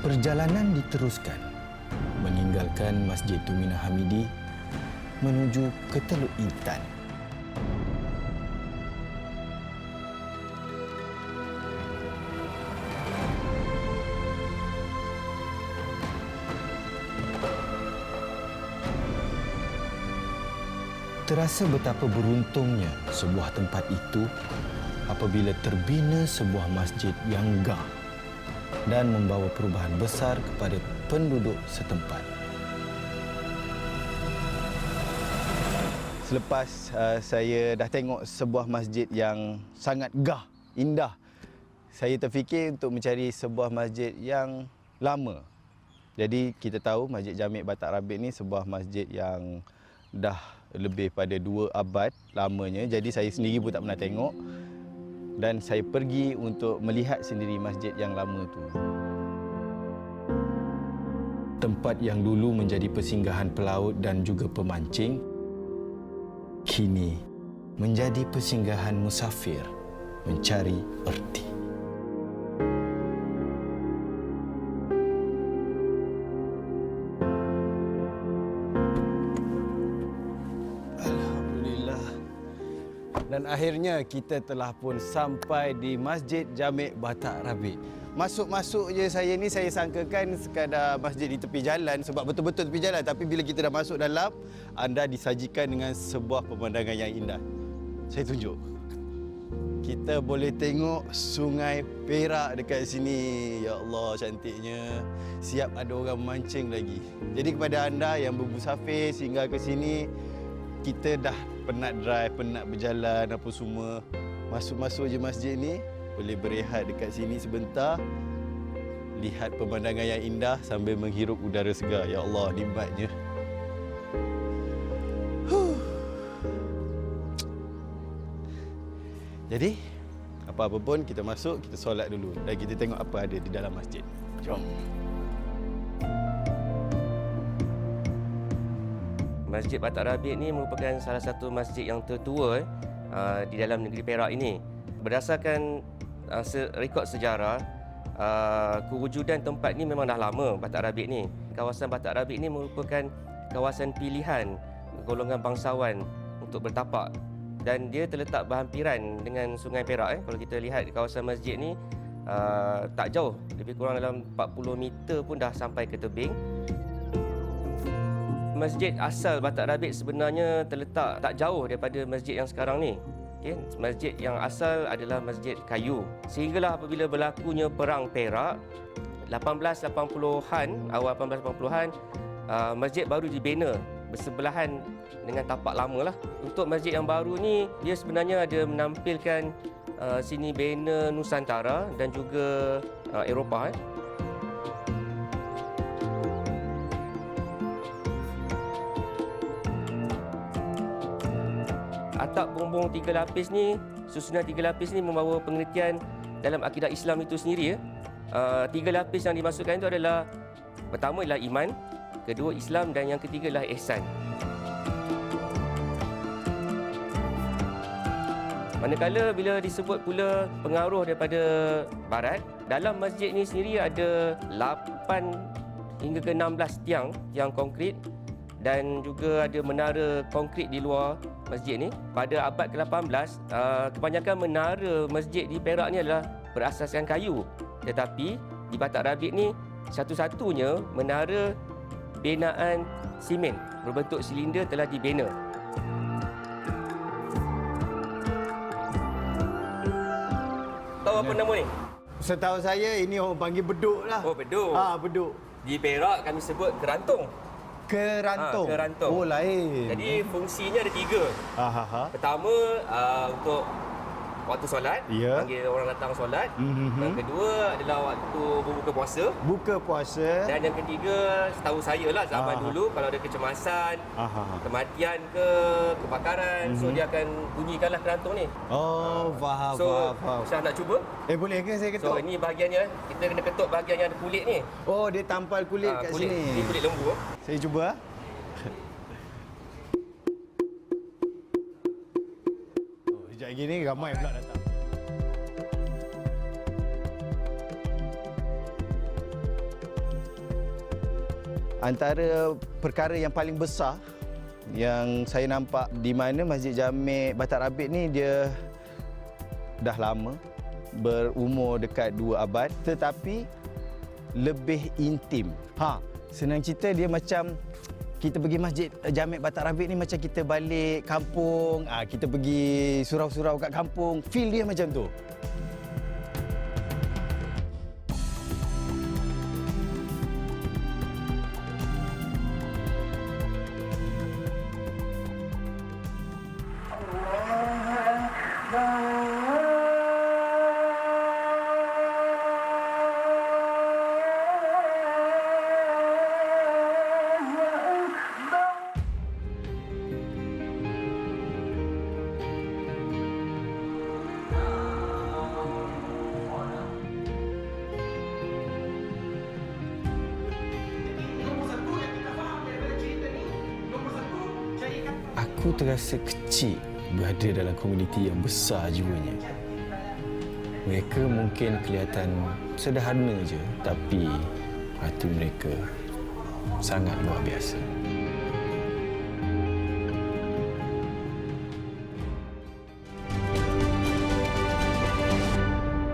Perjalanan diteruskan meninggalkan Masjid Tumina Hamidi menuju ke Teluk Intan. Terasa betapa beruntungnya sebuah tempat itu apabila terbina sebuah masjid yang gah dan membawa perubahan besar kepada penduduk setempat. Selepas uh, saya dah tengok sebuah masjid yang sangat gah, indah, saya terfikir untuk mencari sebuah masjid yang lama. Jadi kita tahu Masjid Jamik Batak Rabit ni sebuah masjid yang dah lebih pada dua abad lamanya. Jadi saya sendiri pun tak pernah tengok dan saya pergi untuk melihat sendiri masjid yang lama tu. Tempat yang dulu menjadi persinggahan pelaut dan juga pemancing kini menjadi persinggahan musafir mencari erti. Dan akhirnya kita telah pun sampai di Masjid Jamik Batak Rabi. Masuk-masuk je saya ni saya sangkakan sekadar masjid di tepi jalan sebab betul-betul tepi jalan tapi bila kita dah masuk dalam anda disajikan dengan sebuah pemandangan yang indah. Saya tunjuk. Kita boleh tengok sungai Perak dekat sini. Ya Allah cantiknya. Siap ada orang memancing lagi. Jadi kepada anda yang bermusafir sehingga ke sini kita dah penat drive, penat berjalan apa semua. Masuk-masuk je masjid ni, boleh berehat dekat sini sebentar. Lihat pemandangan yang indah sambil menghirup udara segar. Ya Allah, nikmatnya. Jadi, apa-apa pun kita masuk, kita solat dulu dan kita tengok apa ada di dalam masjid. Jom. Masjid Batak Rabiq ni merupakan salah satu masjid yang tertua uh, di dalam negeri Perak ini. Berdasarkan uh, se- rekod sejarah, uh, kewujudan tempat ni memang dah lama Batak Rabiq ni. Kawasan Batak Rabiq ni merupakan kawasan pilihan golongan bangsawan untuk bertapak dan dia terletak berhampiran dengan Sungai Perak eh. Kalau kita lihat kawasan masjid ni uh, tak jauh, lebih kurang dalam 40 meter pun dah sampai ke tebing masjid asal Batak Rabiq sebenarnya terletak tak jauh daripada masjid yang sekarang ni. Okay. Masjid yang asal adalah masjid kayu. Sehinggalah apabila berlakunya perang Perak 1880-an, awal 1880-an, uh, masjid baru dibina bersebelahan dengan tapak lama lah. Untuk masjid yang baru ni dia sebenarnya ada menampilkan uh, sini bena Nusantara dan juga uh, Eropah eh. Atap bumbung tiga lapis ni, susunan tiga lapis ni membawa pengertian dalam akidah Islam itu sendiri ya. Uh, tiga lapis yang dimasukkan itu adalah pertama ialah iman, kedua Islam dan yang ketiga adalah ihsan. Manakala bila disebut pula pengaruh daripada barat, dalam masjid ini sendiri ada 8 hingga ke 16 tiang tiang konkrit dan juga ada menara konkrit di luar masjid ni. Pada abad ke-18, uh, kebanyakan menara masjid di Perak ni adalah berasaskan kayu. Tetapi di Batak Rabiq ni satu-satunya menara binaan simen berbentuk silinder telah dibina. Tahu apa nama ni? Setahu saya ini orang panggil beduk lah. Oh, beduk. Ha, beduk. Di Perak kami sebut kerantung. Kerantung. Ha, kerantung. Oh, lain. Jadi fungsinya ada tiga. ha ha ha. Pertama uh, untuk waktu solat, Ya. panggil orang datang solat. Mhm. Yang kedua adalah waktu berbuka puasa. Buka puasa. Dan yang ketiga, setahu saya lah zaman Ah. dulu kalau ada kecemasan, ha ha ha. kematian ke, kebakaran, so Mhm. dia akan bunyikanlah kerantung ni. Oh, faham, So, faham, faham. Syah nak cuba? Eh, boleh ke saya So, ketuk? ini bahagiannya, kita kena ketuk bahagian yang ada kulit ni. Oh, dia tampal kulit Ah, kat kulit. sini. Ini kulit lembu. Saya cuba. Lagi ni ramai pula datang. Antara perkara yang paling besar yang saya nampak di mana Masjid Jamek Batak Rabit ni dia dah lama berumur dekat dua abad tetapi lebih intim. Ha, senang cerita dia macam kita pergi Masjid Jamek Batak Rabit ni macam kita balik kampung, ah kita pergi surau-surau kat kampung, feel dia macam tu. Aku terasa kecil berada dalam komuniti yang besar jiwanya. Mereka mungkin kelihatan sederhana je tapi hati mereka sangat luar biasa.